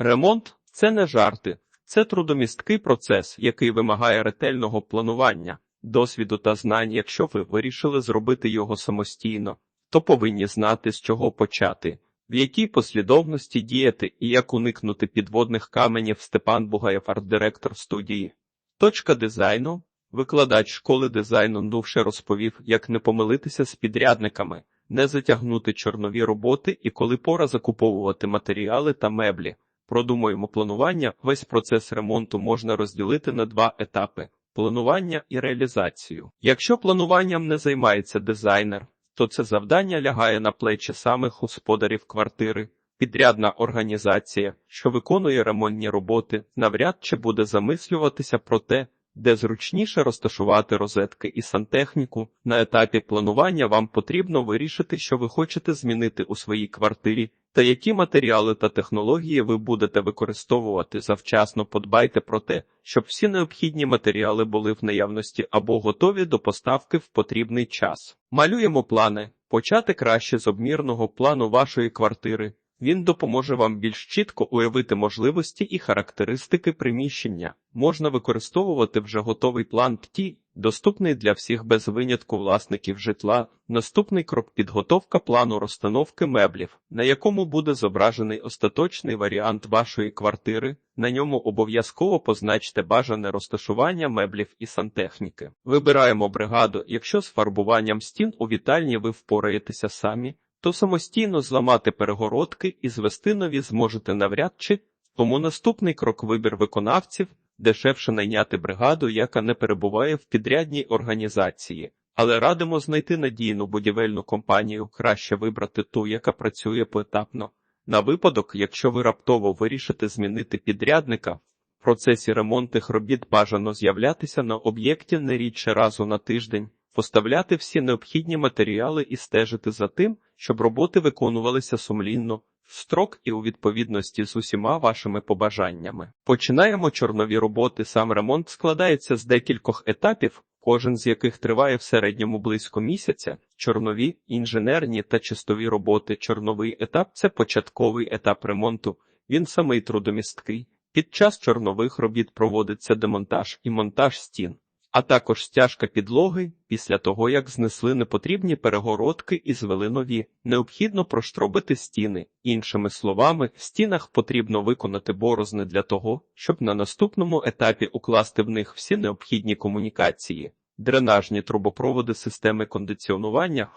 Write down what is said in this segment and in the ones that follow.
Ремонт це не жарти, це трудомісткий процес, який вимагає ретельного планування, досвіду та знань. Якщо ви вирішили зробити його самостійно, то повинні знати, з чого почати, в якій послідовності діяти і як уникнути підводних каменів Степан Бугаєв, арт-директор студії. Точка дизайну. Викладач школи дизайну Нувше розповів, як не помилитися з підрядниками, не затягнути чорнові роботи і коли пора закуповувати матеріали та меблі. Продумуємо планування. Весь процес ремонту можна розділити на два етапи: планування і реалізацію. Якщо плануванням не займається дизайнер, то це завдання лягає на плечі самих господарів квартири. Підрядна організація, що виконує ремонтні роботи, навряд чи буде замислюватися про те, де зручніше розташувати розетки і сантехніку. На етапі планування вам потрібно вирішити, що ви хочете змінити у своїй квартирі, та які матеріали та технології ви будете використовувати. Завчасно подбайте про те, щоб всі необхідні матеріали були в наявності або готові до поставки в потрібний час. Малюємо плани. Почати краще з обмірного плану вашої квартири. Він допоможе вам більш чітко уявити можливості і характеристики приміщення. Можна використовувати вже готовий план ПТІ, доступний для всіх без винятку власників житла. Наступний крок підготовка плану розстановки меблів, на якому буде зображений остаточний варіант вашої квартири. На ньому обов'язково позначте бажане розташування меблів і сантехніки. Вибираємо бригаду, якщо з фарбуванням стін у вітальні ви впораєтеся самі то самостійно зламати перегородки і звести нові зможете навряд чи, тому наступний крок вибір виконавців дешевше найняти бригаду, яка не перебуває в підрядній організації, але радимо знайти надійну будівельну компанію, краще вибрати ту, яка працює поетапно. На випадок, якщо ви раптово вирішите змінити підрядника, в процесі ремонтних робіт бажано з'являтися на об'єкті не рідше разу на тиждень поставляти всі необхідні матеріали і стежити за тим, щоб роботи виконувалися сумлінно, в строк і у відповідності з усіма вашими побажаннями. Починаємо чорнові роботи. Сам ремонт складається з декількох етапів, кожен з яких триває в середньому близько місяця. Чорнові, інженерні та чистові роботи. Чорновий етап це початковий етап ремонту. Він самий трудомісткий. Під час чорнових робіт проводиться демонтаж і монтаж стін а також стяжка підлоги після того, як знесли непотрібні перегородки і звели нові. Необхідно проштробити стіни. Іншими словами, в стінах потрібно виконати борозни для того, щоб на наступному етапі укласти в них всі необхідні комунікації, дренажні трубопроводи системи кондиціонування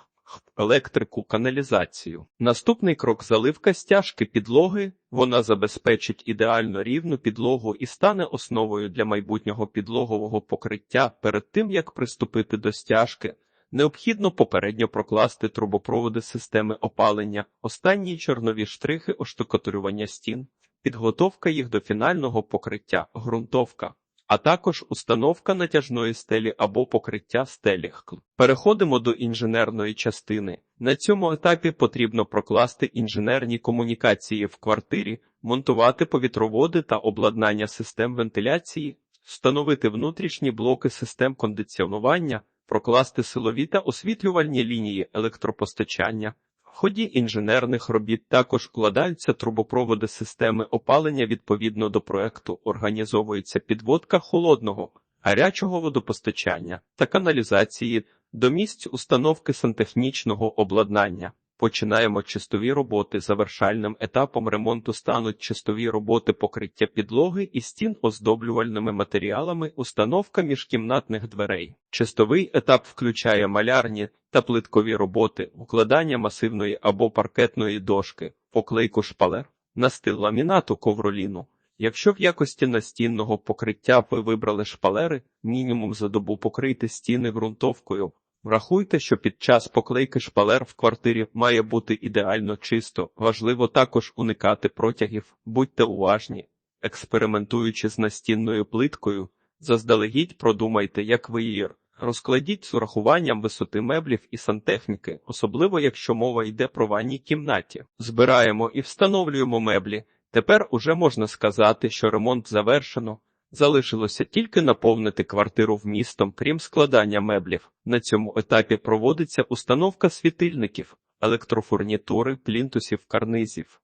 електрику, каналізацію. Наступний крок заливка стяжки підлоги. Вона забезпечить ідеально рівну підлогу і стане основою для майбутнього підлогового покриття. Перед тим як приступити до стяжки, необхідно попередньо прокласти трубопроводи системи опалення, останні чорнові штрихи оштукатурювання стін, підготовка їх до фінального покриття, ґрунтовка а також установка натяжної стелі або покриття стелі. Переходимо до інженерної частини. На цьому етапі потрібно прокласти інженерні комунікації в квартирі, монтувати повітроводи та обладнання систем вентиляції, встановити внутрішні блоки систем кондиціонування, прокласти силові та освітлювальні лінії електропостачання. В ході інженерних робіт також вкладаються трубопроводи системи опалення відповідно до проекту, організовується підводка холодного, гарячого водопостачання та каналізації до місць установки сантехнічного обладнання. Починаємо чистові роботи. Завершальним етапом ремонту стануть чистові роботи покриття підлоги і стін оздоблювальними матеріалами, установка міжкімнатних дверей. Чистовий етап включає малярні та плиткові роботи, укладання масивної або паркетної дошки, поклейку шпалер, настил ламінату ковроліну. Якщо в якості настінного покриття ви вибрали шпалери, мінімум за добу покрийте стіни ґрунтовкою. Врахуйте, що під час поклейки шпалер в квартирі має бути ідеально чисто. Важливо також уникати протягів, будьте уважні, експериментуючи з настінною плиткою, заздалегідь продумайте, як ви її розкладіть з урахуванням висоти меблів і сантехніки, особливо якщо мова йде про ванній кімнаті. Збираємо і встановлюємо меблі. Тепер уже можна сказати, що ремонт завершено. Залишилося тільки наповнити квартиру вмістом, крім складання меблів. На цьому етапі проводиться установка світильників, електрофурнітури, плінтусів, карнизів.